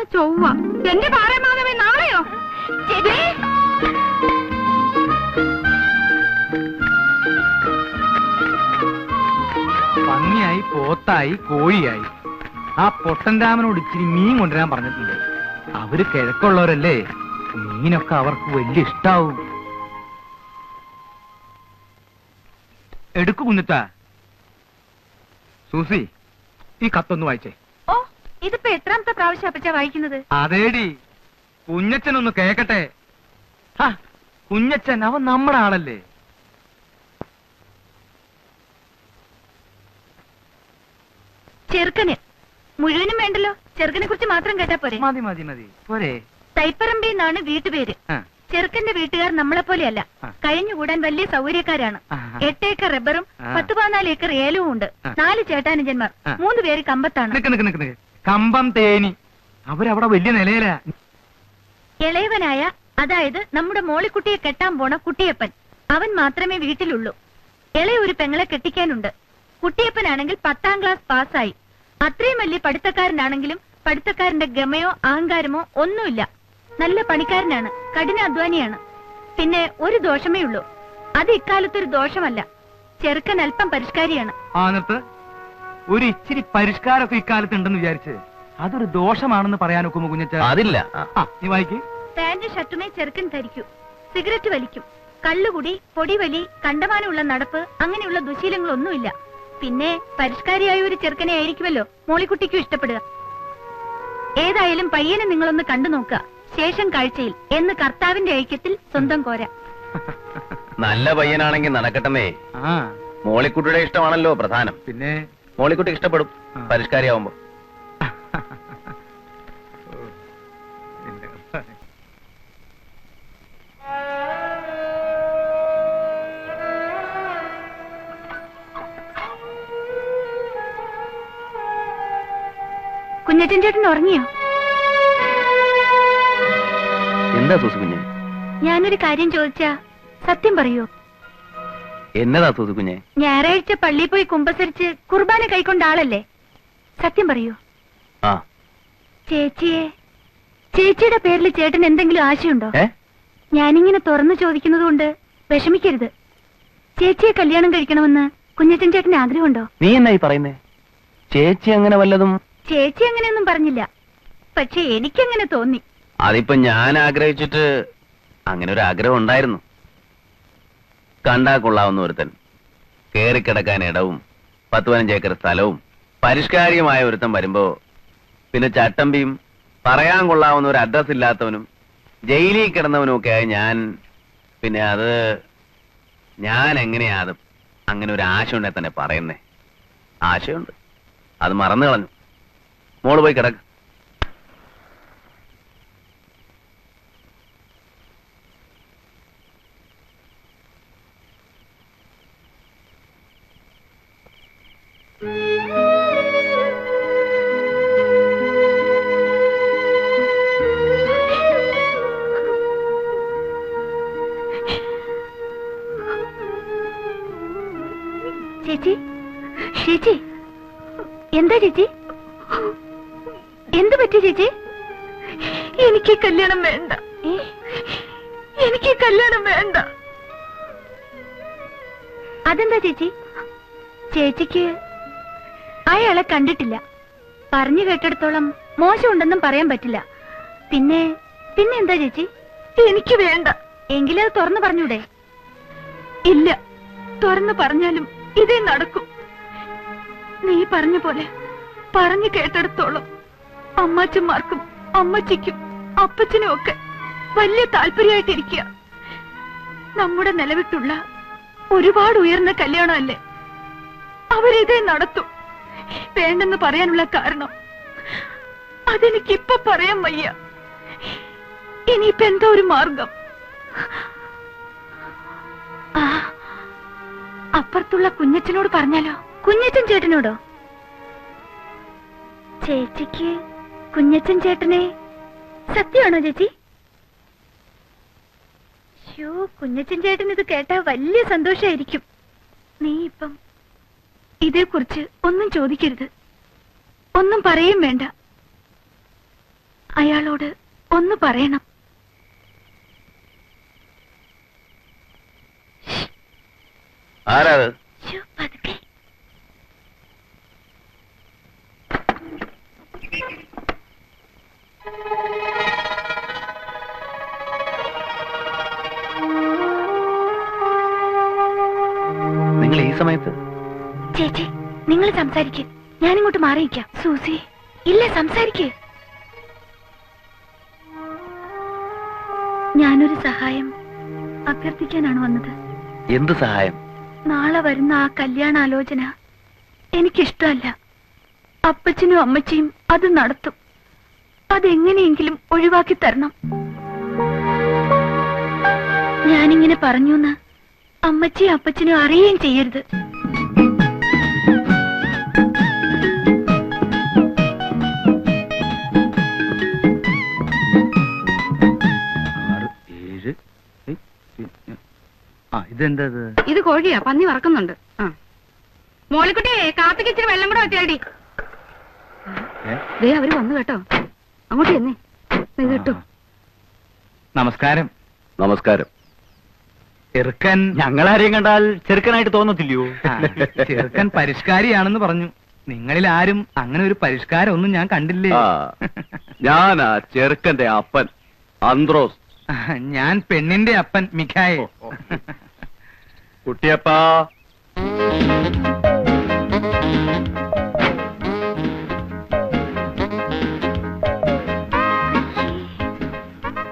ഇന്ന് ചൊവ്വ. എന്റെ പാറമാധവൻ നാളെയോ? പന്നിയായി പോത്തായി കോഴിയായി. ആ പൊട്ടൻ രാമനോട് ഇച്ചിരി മീൻ കൊണ്ടുവരാൻ പറഞ്ഞിട്ടുണ്ട്. അവർ കിഴക്കുള്ളവരല്ലേ? മീനൊക്കെ അവർക്ക് വലിയ ഇഷ്ടാവും. എടുക്കു കുഞ്ഞിത്ത. സൂസി ഈ കത്തൊന്ന് വായിച്ചേ. ഇതിപ്പോ എത്രാമത്തെ പ്രാവശ്യം അപ്പച്ച വായിക്കുന്നത്? അതേടി. കുഞ്ഞച്ചൻ ഒന്ന് കേക്കട്ടെ കുഞ്ഞച്ചൻ അവൻ നമ്മുടെ ആളല്ലേ? ചെറുക്കന്. മുഴുവനും വേണ്ടല്ലോ. ചെറുക്കനെ കുറിച്ച് മാത്രം കേട്ടാ പോരെ. മതി മതി മതി. പോരെ. തൈപ്പറമ്പി എന്നാണ് വീട്ടുപേര് ചെറുക്കന്റെ വീട്ടുകാർ നമ്മളെ പോലെയല്ല. കഴിഞ്ഞുകൂടാൻ വലിയ സൗകര്യക്കാരാണ്. ആ. എട്ട് ഏക്കർ റബ്ബറും. പത്ത് പതിനാല് ഏക്കർ ഏലവും ഉണ്ട്. നാല് ചേട്ടാനുജന്മാർ. മൂന്ന് പേര് കമ്പത്താണ്. കമ്പം തേനി. അവരവിടെ വലിയ നിലയിലാ. ഇളയവനായ അതായത് നമ്മുടെ മോളിക്കുട്ടിയെ കെട്ടാൻ പോണ കുട്ടിയപ്പൻ. അവൻ മാത്രമേ വീട്ടിലുള്ളൂ. ഇളയ ഒരു പെങ്ങളെ കെട്ടിക്കാനുണ്ട്. കുട്ടിയപ്പനാണെങ്കിൽ പത്താം ക്ലാസ് പാസ്സായി. അത്രയും വലിയ പഠിത്തക്കാരനാണെങ്കിലും പഠിത്തക്കാരന്റെ ഗമയോ അഹങ്കാരമോ ഒന്നുമില്ല. നല്ല പണിക്കാരനാണ് കഠിനാധ്വാനിയാണ്. പിന്നെ ഒരു ദോഷമേ ഉള്ളൂ. അത് ഇക്കാലത്തൊരു ദോഷമല്ല. ചെറുക്കൻ അല്പം പരിഷ്കാരിയാണ്. ഒരു ഇച്ചിരി പരിഷ്കാരമൊക്കെ ഇക്കാലത്ത് ഉണ്ടെന്ന് വിചാരിച്ച് അതൊരു ദോഷമാണെന്ന് പറയാൻ ഒക്കുമോ കുഞ്ഞച്ച? അതില്ല. നീ വായിക്ക്. പാന്റ് ഷർട്ടുമേ ചെറുക്കൻ ധരിക്കൂ. സിഗരറ്റ് വലിക്കും. കള്ളുകുടി പൊടിവലി കണ്ടമാനമുള്ള നടപ്പ് അങ്ങനെയുള്ള ദുശീലങ്ങളൊന്നുമില്ല. പിന്നെ പരിഷ്കാരിയായ ഒരു ചെറുക്കനെ ആയിരിക്കുമല്ലോ മോളിക്കുട്ടിക്കും ഇഷ്ടപ്പെടുക. ഏതായാലും പയ്യനെ നിങ്ങളൊന്ന് കണ്ടു നോക്കുക. ശേഷം കാഴ്ചയിൽ എന്ന് കർത്താവിന്റെ ഐക്യത്തിൽ സ്വന്തം കോര. നല്ല പയ്യനാണെങ്കിൽ നടക്കട്ടമേ ആ. മോളിക്കുട്ടിയുടെ ഇഷ്ടമാണല്ലോ പ്രധാനം. പിന്നെ? മോളിക്കുട്ടി ഇഷ്ടപ്പെടും. പരിഷ്കാരിയാവുമ്പോ. കുഞ്ഞറ്റൻ ചേട്ടൻ ഉറങ്ങിയോ? എന്താ സൂസു കുഞ്ഞെ ഞാനൊരു കാര്യം ചോദിച്ചാ സത്യം പറയൂ? എന്നതാ സൂസു കുഞ്ഞെ? ഞായറാഴ്ച പള്ളിയിൽ പോയി കുമ്പസരിച്ച് കുർബാന കൈക്കൊണ്ട ആളല്ലേ? സത്യം പറയൂ. ആ. ചേച്ചിയെ ചേച്ചിയുടെ പേരിൽ ചേട്ടൻ എന്തെങ്കിലും ആശയുണ്ടോ? ഏ? ഞാനിങ്ങനെ തുറന്നു ചോദിക്കുന്നത് കൊണ്ട് വിഷമിക്കരുത്. ചേച്ചിയെ കല്യാണം കഴിക്കണമെന്ന് കുഞ്ഞച്ചൻ ചേട്ടന് ആഗ്രഹമുണ്ടോ? നീ എന്നായി പറയുന്നേ? ചേച്ചി അങ്ങനെ വല്ലതും ചേച്ചി അങ്ങനെയൊന്നും പറഞ്ഞില്ല. പക്ഷെ എനിക്കങ്ങനെ തോന്നി. അതിപ്പോ ഞാൻ ആഗ്രഹിച്ചിട്ട് അങ്ങനെ ഒരു ആഗ്രഹം ഉണ്ടായിരുന്നു. കണ്ടാ കൊള്ളാവുന്ന ഒരുത്തൻ. കേറിക്കിടക്കാൻ ഇടവും പത്ത് പതിനഞ്ച് ഏക്കർ സ്ഥലവും പരിഷ്കാരിയുമായ ഒരുത്തൻ വരുമ്പോ പിന്നെ ചട്ടമ്പിയും പറയാൻ കൊള്ളാവുന്ന ഒരു അഡ്രസ് ഇല്ലാത്തവനും ജയിലിൽ കിടന്നവനും ഒക്കെ ഞാൻ പിന്നെ അത് ഞാൻ എങ്ങനെയാ അത് അങ്ങനെ ഒരു ആശ ഉണ്ടെ തന്നെ പറയുന്നേ. ആശയുണ്ട്. അത് മറന്നു കളഞ്ഞു. മോൾ പോയി കിടക്ക്. ചേച്ചി. എന്താ ചേച്ചി? എന്ത് പറ്റി ചേച്ചി? എനിക്ക് കല്യാണം വേണ്ട. എനിക്ക് കല്യാണം വേണ്ട. അതെന്താ ചേച്ചി? ചേച്ചിക്ക് അയാളെ കണ്ടിട്ടില്ല. പറഞ്ഞു കേട്ടിടത്തോളം മോശമുണ്ടെന്നും പറയാൻ പറ്റില്ല. പിന്നെ പിന്നെ എന്താ ചേച്ചി? എനിക്ക് വേണ്ട. എങ്കിലും അത് തുറന്നു പറഞ്ഞൂടെ? ഇല്ല. തുറന്നു പറഞ്ഞാലും ഇതേ നടക്കും. നീ പറഞ്ഞ പോലെ പറഞ്ഞു കേട്ടെടുത്തോളും അമ്മാച്ചന്മാർക്കും അമ്മച്ചിക്കും അപ്പച്ചനും ഒക്കെ വലിയ താല്പര്യമായിട്ടിരിക്കുക. നമ്മുടെ നിലവിട്ടുള്ള ഒരുപാട് ഉയർന്ന കല്യാണമല്ലേ? അവരിതേ നടത്തും. വേണ്ടെന്ന് പറയാനുള്ള കാരണം അതെനിക്കിപ്പൊ പറയാൻ വയ്യ. ഇനിയിപ്പോ എന്താ ഒരു മാർഗം. അപ്പുറത്തുള്ള കുഞ്ഞച്ചനോട് പറഞ്ഞാലോ? കുഞ്ഞച്ചൻ ചേട്ടനോടോ? ചേച്ചിക്ക് കുഞ്ഞച്ചൻ ചേട്ടനെ സത്യമാണോ ചേച്ചി? ഷോ കുഞ്ഞച്ചൻ ചേട്ടൻ ഇത് കേട്ടാ വലിയ സന്തോഷായിരിക്കും. നീ ഇപ്പം ഇതേക്കുറിച്ച് ഒന്നും ചോദിക്കരുത്. ഒന്നും പറയും വേണ്ട. അയാളോട് ഒന്ന് പറയണം. ആരാത്? സംസാരിക്ക്. ഞാനിങ്ങോട്ട് മാറിയിക്കാം സൂസി ഇല്ല സംസാരിക്ക്. ഞാനൊരു സഹായം അഭ്യർത്ഥിക്കാനാണ് വന്നത്. എന്ത് സഹായം? നാളെ വരുന്ന ആ കല്യാണാലോചന എനിക്കിഷ്ടമല്ല. അപ്പച്ചനും അമ്മച്ചിയും അത് നടത്തും. അതെങ്ങനെയെങ്കിലും ഒഴിവാക്കി തരണം. ഞാനിങ്ങനെ പറഞ്ഞു അമ്മച്ചിയും അപ്പച്ചനും അറിയുകയും ചെയ്യരുത്. ഇതെന്താ ഇത് കോഴിയാ പന്നി വറക്കുന്നുണ്ട്. ആ. മോളിക്കുട്ടിയെ കാപ്പിക്ക് ഇച്ചിരി വെള്ളം കൂടെ വെച്ചാടി. ദേ അവർ വന്നു കേട്ടോ. അങ്ങോട്ട് എന്നെ കേട്ടോ. നമസ്കാരം. നമസ്കാരം. ചെറുക്കൻ ഞങ്ങളാരെയും കണ്ടാൽ ചെറുക്കനായിട്ട് തോന്നത്തില്ലയോ? ചെറുക്കൻ പരിഷ്കാരിയാണെന്ന് പറഞ്ഞു. നിങ്ങളിൽ ആരും അങ്ങനെ ഒരു പരിഷ്കാരം ഒന്നും ഞാൻ കണ്ടില്ലേ? ആ, ഞാനാ ചെറുക്കന്റെ അപ്പൻ അന്ത്രോസ്. ഞാൻ പെണ്ണിന്റെ അപ്പൻ മിഖായ കുട്ടിയപ്പാ.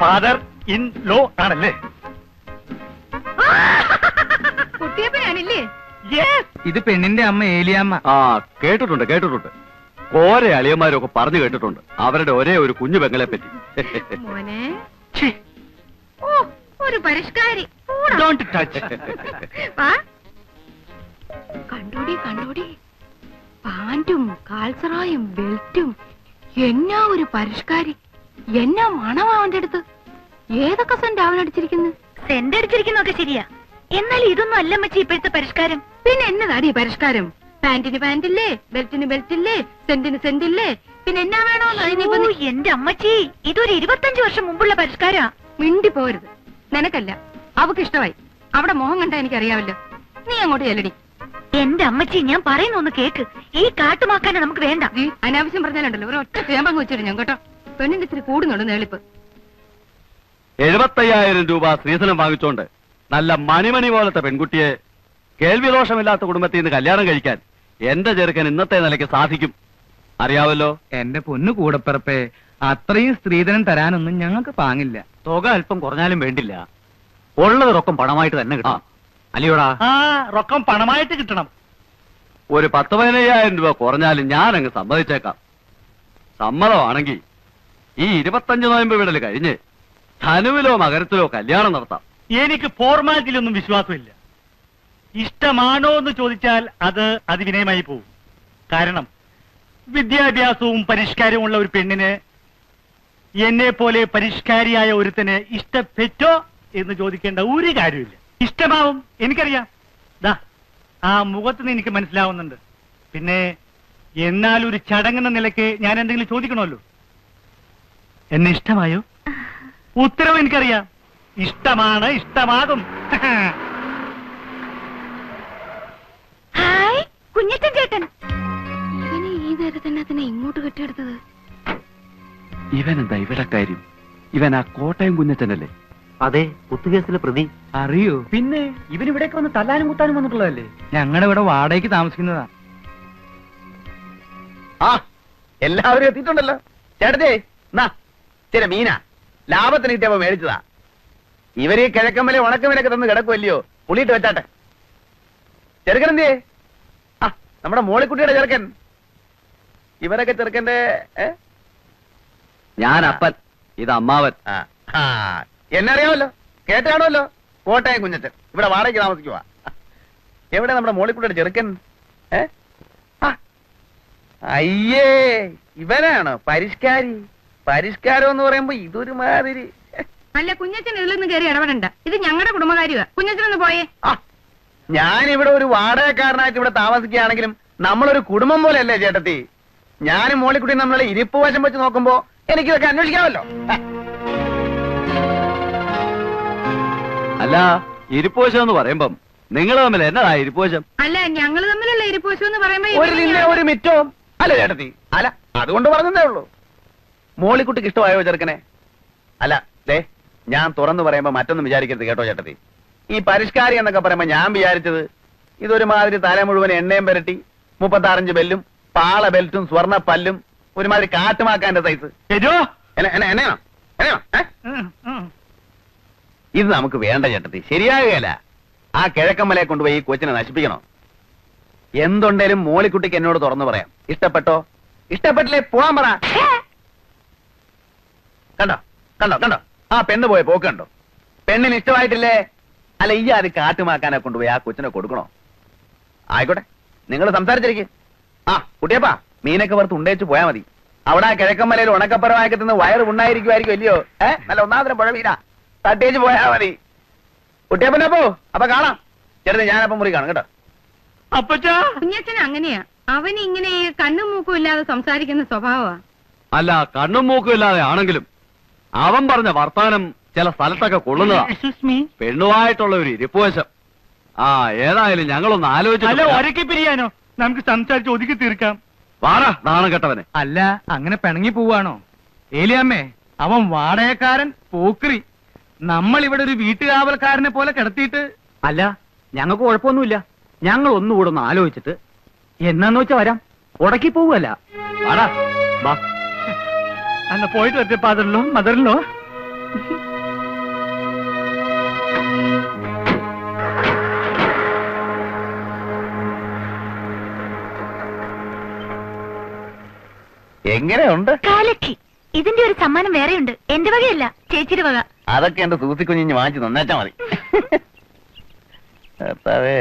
ഫാദർ ഇൻ ലോ ആണല്ലേ? കുട്ടിയപ്പനാണില്ലേ? ഇത് പെണ്ണിന്റെ അമ്മ ഏലിയാമ്മ. ആ കേട്ടിട്ടുണ്ട് കേട്ടിട്ടുണ്ട്. ഓരോ അളിയന്മാരൊക്കെ പറഞ്ഞു കേട്ടിട്ടുണ്ട്. അവരുടെ ഒരേ ഒരു കുഞ്ഞു പെങ്ങളെ പറ്റി മോനെ ഓ ഒരു പരിഷ്കാരി. Don't touch. കണ്ടോടി കണ്ടോടി. പാന്റും കാൽസറായും ബെൽറ്റും എന്നാ ഒരു പരിഷ്കാരി? എന്നാ മണമാ അവന്റെ അടുത്ത്? ഏതൊക്കെ സെന്റ് അവൻ അടിച്ചിരിക്കുന്നു? സെന്റ് അടിച്ചിരിക്കുന്നൊക്കെ ശരിയാ. എന്നാൽ ഇതൊന്നും അല്ല മച്ചി ഇപ്പോഴത്തെ പരിഷ്കാരം. പിന്നെ എന്നതാടി പരിഷ്കാരം? പാന്റിന് പാന്റില്ലേ ബെൽറ്റിന് ബെൽറ്റില്ലേ സെന്റിന് സെന്റില്ലേ? പിന്നെ എന്നാ വേണോ എന്റെ അമ്മച്ചി ഇതൊരു ഇരുപത്തഞ്ചു വർഷം മുമ്പുള്ള പരിഷ്കാരാ. മിണ്ടി പോരുത്. നിനക്കല്ല. അവക്ക് ഇഷ്ടമായി അവിടെ മോഹം കണ്ട എനിക്കറിയാവല്ലോ നീ അങ്ങോട്ട് ചെല്ലടി. എന്റെ അമ്മച്ചി ഞാൻ പറയുന്ന ഒന്ന് കേക്ക്. ഈ കാട്ടുമാക്കാനെ നമുക്ക് വേണ്ട. അനാവശ്യം പറഞ്ഞാലുണ്ടല്ലോ. ഒരു ഒറ്റ ചേമ്പങ്ങ് വെച്ചിട്ട് ഞാൻ കേട്ടോ. പെണ്ണിന്റെ ഇത്തിരി കൂടുന്നുണ്ട് നേളിപ്പ്. എഴുപത്തയ്യായിരം രൂപ സ്ത്രീധനം വാങ്ങിച്ചോണ്ട് നല്ല മണിമണി പോലത്തെ പെൺകുട്ടിയെ കേൾവി ദോഷമില്ലാത്ത കുടുംബത്തിൽ നിന്ന് കല്യാണം കഴിക്കാൻ എന്റെ ചെറുക്കൻ ഇന്നത്തെ നിലയ്ക്ക് സാധിക്കും. അറിയാവല്ലോ? എന്റെ പൊന്നു കൂടപ്പിറപ്പേ അത്രയും സ്ത്രീധനം തരാനൊന്നും ഞങ്ങൾക്ക് പാങ്ങില്ല. തുക അല്പം കുറഞ്ഞാലും വേണ്ടില്ല. ഉള്ളത് റൊക്കം പണമായിട്ട് തന്നെ കിട്ടണം. അല്ലയോടാ ആ റൊക്കം പണമായിട്ട് കിട്ടണം. ഒരു പത്ത് പതിനയ്യായിരം രൂപ കുറഞ്ഞാലും ഞാൻ അങ്ങ് സമ്മതിച്ചേക്കാം. സമ്മതമാണെങ്കിൽ ഈ ഇരുപത്തഞ്ച് നോയമ്പ് വിടൽ കഴിഞ്ഞ് ധനുവിലോ മകരത്തിലോ കല്യാണം നടത്താം. എനിക്ക് ഫോർമാലിറ്റിയിലൊന്നും വിശ്വാസമില്ല. ഇഷ്ടമാണോ എന്ന് ചോദിച്ചാൽ അത് അതിവിനയമായി പോകും. കാരണം വിദ്യാഭ്യാസവും പരിഷ്കാരവും ഉള്ള ഒരു പെണ്ണിന് എന്നെ പോലെ പരിഷ്കാരിയായ ഒരുത്തന് ഇഷ്ടപ്പെറ്റോ എന്ന് ചോദിക്കേണ്ട ഒരു കാര്യമില്ല ഇഷ്ടമാവും എനിക്കറിയാം. ദാ ആ മുഖത്ത് നിന്ന് എനിക്ക് മനസ്സിലാവുന്നുണ്ട്. പിന്നെ എന്നാൽ ഒരു ചടങ്ങെന്ന നിലയ്ക്ക് ഞാൻ എന്തെങ്കിലും ചോദിക്കണമല്ലോ? എന്നെ ഇഷ്ടമായോ? ഉത്തരവ് എനിക്കറിയാം. ഇഷ്ടമാണ് ഇഷ്ടമാകും. ഹായ് കുഞ്ഞിട്ടൻ ചേട്ടൻ. ഇവനെ ഈ നേരത്തെ തന്നെ അതിനെ ഇങ്ങോട്ട് കെട്ടിയെടുത്തത്. ഇവൻ എന്താ ഇവിടെ കാര്യം? ഇവൻ ആ കോട്ടയം കുഞ്ഞച്ചനല്ലേ? അതെ കുത്തുകേസിലെ പ്രതി. അറിയോ? പിന്നെ ഇവനിവിടേക്ക് വന്ന് തല്ലാനും കുത്താനും വന്നിട്ടുള്ളതല്ലേ? ഞങ്ങളുടെ ഇവിടെ വാടകയ്ക്ക് താമസിക്കുന്നതാ. ആ എല്ലാവരും എത്തിയിട്ടുണ്ടല്ലോ. ചേട്ടത്തെ നാ ചില മീന. ലാഭത്തിന് കിട്ടിയപ്പോ മേടിച്ചതാ. ഇവർ കിഴക്കമ്പലെ ഉണക്കമ്പലൊക്കെ തന്ന് കിടക്കുമല്ലയോ പുളിയിട്ട് വെച്ചാട്ടെ. ചെറുക്കൻ എന്തേ ആ നമ്മുടെ മോളിക്കുട്ടിയുടെ ചെറുക്കൻ. ഇവരൊക്കെ ചെറുക്കന്റെ? ഞാൻ അപ്പൻ ഇത് അമ്മാവൻ. ആ ആ കേട്ടാണല്ലോ കോട്ടയം കുഞ്ഞച്ചൻ ഇവിടെ വാടകയ്ക്ക് താമസിക്കുക എവിടെ നമ്മുടെ മോളിക്കുട്ടിയുടെ ചെറുക്കൻ? ഏ? അയ്യേ ഇവനാണ് പരിഷ്കാരി? പരിഷ്കാരം എന്ന് പറയുമ്പോ ഇതൊരു മാതിരി അല്ല കുഞ്ഞച്ചൻ ഇതിലൊന്നും കയറി ഇടപെടണ്ട. ഇത് ഞങ്ങളുടെ കുടുംബകാര്യമാ കുഞ്ഞച്ചനൊന്ന് പോയേ. ഞാൻ ഞാനിവിടെ ഒരു വാടകക്കാരനായിട്ട് ഇവിടെ താമസിക്കുകയാണെങ്കിലും നമ്മളൊരു കുടുംബം പോലെയല്ലേ ചേട്ടത്തി? ഞാനും മോളിക്കുട്ടി നമ്മളെ ഇരിപ്പ് വശം വെച്ച് നോക്കുമ്പോ എനിക്കിതൊക്കെ അന്വേഷിക്കാമല്ലോ. അല്ല ഇരിപ്പോശം എന്ന് പറയുമ്പം നിങ്ങൾ തമ്മിൽ എന്നതാ ഇരിപ്പോശം അല്ല ഞങ്ങൾ തമ്മിലുള്ള ഇരിപ്പോശം എന്ന് പറയുമ്പോ ഒരു നിന്നെ ഒരു മിറ്റവും. അല്ല ചേട്ടത്തി അല്ല അതുകൊണ്ട് പറഞ്ഞതേ ഉള്ളൂ. മോളിക്കുട്ടിക്ക് ഇഷ്ടമായോ ചെറുക്കനെ? അല്ല ദേ ഞാൻ തുറന്നു പറയുമ്പോ മറ്റൊന്നും വിചാരിക്കരുത് കേട്ടോ ചേട്ടത്തി. ഈ പരിഷ്കാരി എന്നൊക്കെ പറയുമ്പോ ഞാൻ വിചാരിച്ചത് ഇതൊരുമാതിരി തല മുഴുവൻ എണ്ണയും പുരട്ടി മുപ്പത്താറഞ്ച് ബെല്ലും പാള ബെൽറ്റും സ്വർണ പല്ലും ഒരുമാതിരി കാട്ടുമാക്കാന്റെ സൈസ് എന്നെ എന്നെ എന്നെയാണോ? എന്നെയാണോ? ഏ? ഇത് നമുക്ക് വേണ്ട ചേട്ടത്തി. ശരിയാകുകയല്ല. ആ കിഴക്കമ്മലയെ കൊണ്ടുപോയി ഈ കൊച്ചിനെ നശിപ്പിക്കണോ? എന്തുണ്ടേലും മോളിക്കുട്ടിക്ക് എന്നോട് തുറന്നു പറയാം. ഇഷ്ടപ്പെട്ടോ? ഇഷ്ടപ്പെട്ടില്ലേ? പോവാൻ പറ. കണ്ടോ? കണ്ടോ? കണ്ടോ? ആ പെണ്ണ് പോയ പോക്ക് കണ്ടോ? പെണ്ണിന് ഇഷ്ടമായിട്ടില്ലേ? അല്ല ഈ അത് കാട്ടുമാക്കാനെ കൊണ്ടുപോയി ആ കൊച്ചിനെ കൊടുക്കണോ? ആയിക്കോട്ടെ. നിങ്ങൾ സംസാരിച്ചിരിക്കും. ആ കുട്ടിയപ്പാ മീനൊക്കെ വറുത്ത് ഉണ്ടേച്ച് പോയാൽ മതി. അവിടെ ആ കിഴക്കമ്മലയിൽ ഉണക്കപ്പരമാക്കി തിന്ന് വയറ് ഉണ്ടായിരിക്കുമായിരിക്കും അല്ലയോ? ഏഹ് നല്ല ഒന്നാമതിന് പുഴ വീരാ തട്ടേച്ച് പോയാ മതി. കുട്ടിയപ്പനപ്പോ അപ്പൊ കാണാം. ചെറുത് ഞാനപ്പം മുറി കാണും കേട്ടോ. കുഞ്ഞച്ഛൻ അങ്ങനെയാ. അവൻ ഇങ്ങനെ കണ്ണും മൂക്കും ഇല്ലാതെ സംസാരിക്കുന്ന സ്വഭാവമാ. അല്ല കണ്ണും മൂക്കും ഇല്ലാതെ ആണെങ്കിലും അവൻ പറഞ്ഞ വർത്താനം ചില സ്ഥലത്തൊക്കെ കൊള്ളുന്നതാ. പെണ്ണുമായിട്ടുള്ള ഒരു ഇരിപ്പുവശം ആ ഏതായാലും ഞങ്ങളൊന്ന് ആലോചിച്ചു ഒരക്കി പിരിയാനോ? നമുക്ക് സംസാരിച്ച് ഒതുക്കി തീർക്കാം. വാടാ നാണം കെട്ടവനെ. അല്ല അങ്ങനെ പിണങ്ങി പോവാണോ? ഏലിയമ്മേ അവൻ വാടകക്കാരൻ പോക്രി നമ്മൾ ഇവിടെ ഒരു വീട്ടുകാവൽക്കാരനെ പോലെ കിടത്തിയിട്ട് അല്ല ഞങ്ങൾക്ക് കുഴപ്പമൊന്നുമില്ല. ഞങ്ങൾ ഒന്നുകൂടെ ഒന്ന് ആലോചിച്ചിട്ട് എന്നാന്ന് വെച്ചാ വരാം. ഉടക്കി വാടാ വാ. അന്ന് പോയിട്ട് വരട്ടെ പാതറിലോ മദറിലോ എങ്ങനെയുണ്ട്? കാലക്കി ഇതിന്റെ ഒരു സമ്മാനം വേറെയുണ്ട്. എന്റെ വകയല്ല ചേച്ചിയുടെ വക. അതൊക്കെ എന്റെ സൂസി കുഞ്ഞിഞ്ഞ് വാങ്ങിച്ചു നന്നാച്ചാ മതി. ഭർത്താവേ.